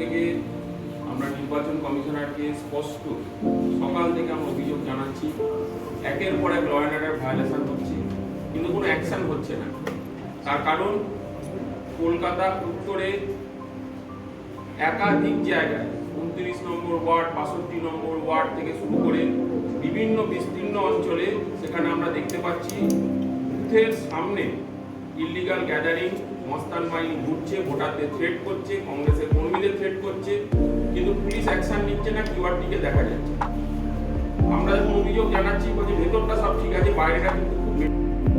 থেকে আমরা নির্বাচন কমিশনারকে স্পষ্ট সকাল থেকে আমরা অভিযোগ জানাচ্ছি। একের পর এক ল অর্ডার ভায়োলেশন হচ্ছে, কিন্তু কোনো অ্যাকশন হচ্ছে না। তার কারণ, কলকাতা উত্তরে একাধিক জায়গায় উনত্রিশ নম্বর ওয়ার্ড, বাষট্টি নম্বর ওয়ার্ড থেকে শুরু করে বিভিন্ন বিস্তীর্ণ অঞ্চলে সেখানে আমরা দেখতে পাচ্ছি, বুথের সামনে ইলিগাল গ্যাদারিং মস্তান ঘুরছে ভোটারদের থ্রেট করছে কংগ্রেসের কর্মীদের থ্রেট করছে কিন্তু পুলিশ অ্যাকশন নিচ্ছে না কিউআরটিকে দেখা যাচ্ছে। আমরা অভিযোগ জানাচ্ছি বলছি ভেতরটা সব ঠিক আছে বাইরেটা কিন্তু খুব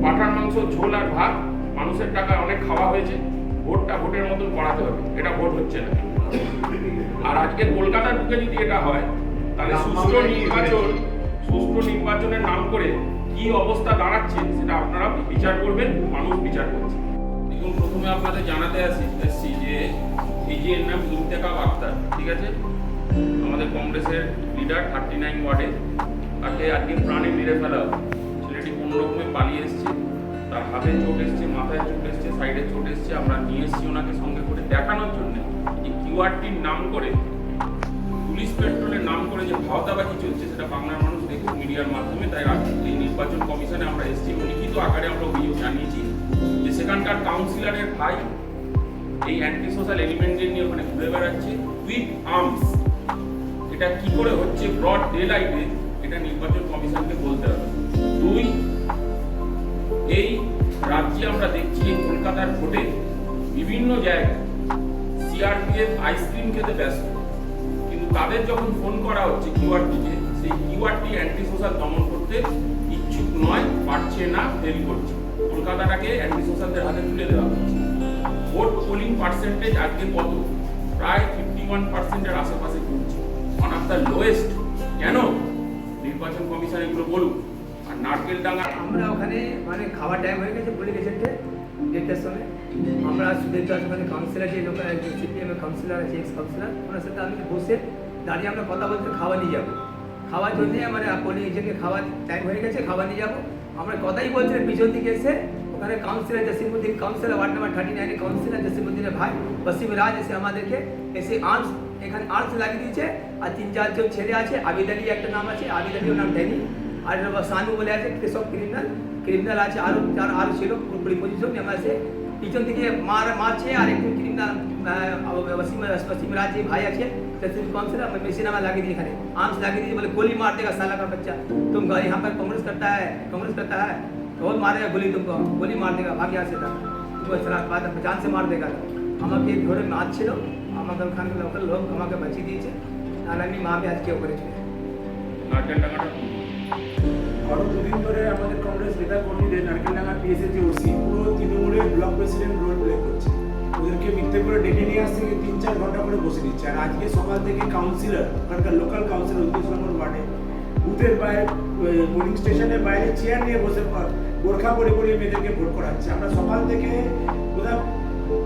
পাঠার মাংস ঝোল আর ভাত মানুষের টাকায় অনেক খাওয়া হয়েছে ভোটটা ভোটের মতন করাতে হবে এটা ভোট হচ্ছে না। আর আজকে কলকাতার বুকে যদি এটা হয় তাহলে সুষ্ঠু নির্বাচন সুষ্ঠু নির্বাচনের নাম করে কি অবস্থা দাঁড়াচ্ছে সেটা আপনারা বিচার করবেন মানুষ বিচার করছে। দেখুন, প্রথমে আপনাদের জানাতে আসি এসছি যে এই যে এর নাম ইন্তেকাব আক্তার ঠিক আছে? আমাদের কংগ্রেসের লিডার থার্টি নাইন ওয়ার্ডে তাকে আজকে প্রাণে মেরে ফেলা ছেলেটি কোনো রকমে পালিয়ে এসছে, তার হাতে চোট এসছে, মাথায় চোট এসছে সাইডে চোট এসছে, আমরা নিয়ে এসছি ওনাকে সঙ্গে করে দেখানোর জন্য। যে কিউআরটির নাম করে, পুলিশ পেট্রোলের নাম করে যে ভাওতাবাজি চলছে, সেটা বাংলার মানুষ দেখুক মিডিয়ার মাধ্যমে তাই এই নির্বাচন সেখানকার কাউন্সিলরের ভাই এই অ্যান্টি সোশ্যাল এলিমেন্টদের নিয়ে ওখানে ঘুরে বেড়াচ্ছে উইথ আর্মস এটা কি করে হচ্ছে? ব্রড ডে লাইটে এটা নির্বাচন কমিশনকে বলতে হবে। দুই, এই রাজ্যে আমরা দেখছি কলকাতার ভোটে বিভিন্ন জায়গায় সিআরপিএফ আইসক্রিম খেতে ব্যস্ত। কিন্তু তাদের যখন ফোন করা হচ্ছে কিউআরটিকে সেই কিউআরটি অ্যান্টি সোশ্যাল দমন করতে ইচ্ছুক নয়, পারছে না ফেল করছে। কলকাতাটাকে অ্যান্টি সোশ্যালদের হাতে তুলে দেওয়া হচ্ছে। ভোট পোলিং পার্সেন্টেজ আজকে কত? প্রায় ফিফটি ওয়ান পার্সেন্টের আশেপাশে ঘুরছে ওয়ান অফ দ্য লোয়েস্ট কেন? নির্বাচন কমিশন এগুলো বলুক। আর নারকেল ডাঙ্গা আমরা ওখানে মানে খাওয়ার টাইম হয়ে গেছে পুলিশ এজেন্টে দেড়টার সময়। আমরা সুদেশ দাস ওখানে কাউন্সিলর যে লোক সিপিএম এর কাউন্সিলর আছে এক্স কাউন্সিলর ওনার সাথে আমি বসে দাঁড়িয়ে আমরা কথা বলতে খাওয়া নিয়ে যাব। খাওয়ার জন্য মানে পুলিশ এজেন্টকে খাওয়ার টাইম হয়ে গেছে, খাওয়া নিয়ে যাব। আমরা কথাই বলছিলাম পিছন দিকে এসে ওখানে councillor Jasimuddin councillor ward number thirty নাইনের কাউন্সিলর জসিমুদ্দিনের ভাই বসিম রাজ এসে আমাদেরকে এসে আর্মস এখানে আর্মস লাগিয়ে দিয়েছে। আর তিন, চারজন ছেলে আছে, আবিদ আলী একটা নাম আছে, আবিদ আলীর নাম ড্যানি আর সানু বলে আছে সব ক্রিমিনাল ক্রিমিনাল আছে আরও আরও ছিল, পুরোপুরি পজিশন আমার পিছন থেকে মার মারছে আর একটু ক্রিমিনাল वसीम वसीम राज जी भाई अच्छे तहसील काउंसिलर मैं मेसिनामा लगी दी खड़े आर्म्स लगी दी बोले गोली मार देगा साला का बच्चा तुम यहाँ पर कांग्रेस करता है कांग्रेस करता है तो वो मारेगा गोली तुमको गोली मार देगा भाग यहाँ से था तुमको चला बाद में जान से मार देगा আমাকে ধরে মারছিল আমাকে ওখানে লোকাল লোক আমাকে বাঁচিয়ে দিয়েছে আর আমি মাকে আজকে ওপরে চলে নারকেল ডাঙ্গাটা গত দুদিন ধরে আমাদের কংগ্রেস নেতা কর্মীদের নারকেলডাঙ্গা পিএসএ যে ওসি পুরো তৃণমূলের ব্লক প্রেসিডেন্ট রোল প্লে করছে। ওদেরকে মিথ্যে করে ডেকে নিয়ে আসছে গিয়ে তিন চার ঘণ্টা করে বসে দিচ্ছে। আর আজকে সকাল থেকে কাউন্সিলর ওখানকার লোকাল কাউন্সিলর উনত্রিশ নম্বর ওয়ার্ডে, বুথের বাইরে পোলিং স্টেশনের বাইরে চেয়ার নিয়ে বসে বোরখা পরে পরে মেয়েদেরকে ভোট করাচ্ছে। আমরা সকাল থেকে বোধহয়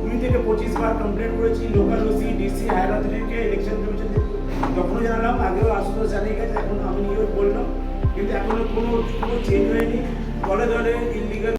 কুড়ি থেকে পঁচিশ বার কমপ্লেন করেছি লোকাল ওসি ডিসি হায়ার অথরিটিকে ইলেকশন কমিশন তখনও জানালাম, আগেও আশুতোষ জানিয়ে গেছে, এখন আমি নিজেও বললাম। কিন্তু এখনও কোনো কোনো চেঞ্জ হয়নি। দলে দলে ইলিগাল